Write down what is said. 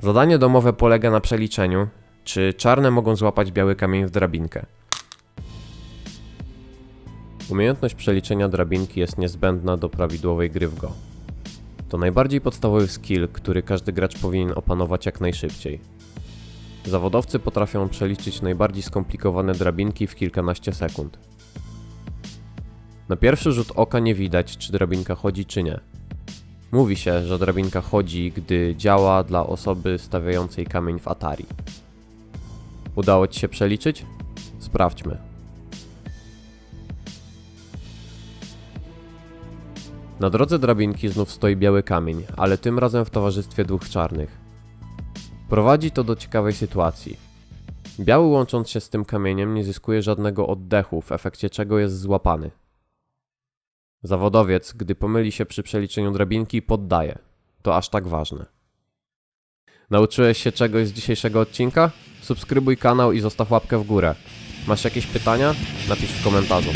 Zadanie domowe polega na przeliczeniu, czy czarne mogą złapać biały kamień w drabinkę. Umiejętność przeliczenia drabinki jest niezbędna do prawidłowej gry w go. To najbardziej podstawowy skill, który każdy gracz powinien opanować jak najszybciej. Zawodowcy potrafią przeliczyć najbardziej skomplikowane drabinki w kilkanaście sekund. Na pierwszy rzut oka nie widać, czy drabinka chodzi, czy nie. Mówi się, że drabinka chodzi, gdy działa dla osoby stawiającej kamień w Atari. Udało Ci się przeliczyć? Sprawdźmy. Na drodze drabinki znów stoi biały kamień, ale tym razem w towarzystwie dwóch czarnych. Prowadzi to do ciekawej sytuacji. Biały łącząc się z tym kamieniem nie zyskuje żadnego oddechu, w efekcie czego jest złapany. Zawodowiec, gdy pomyli się przy przeliczeniu drabinki, poddaje. To aż tak ważne. Nauczyłeś się czegoś z dzisiejszego odcinka? Subskrybuj kanał i zostaw łapkę w górę. Masz jakieś pytania? Napisz w komentarzu.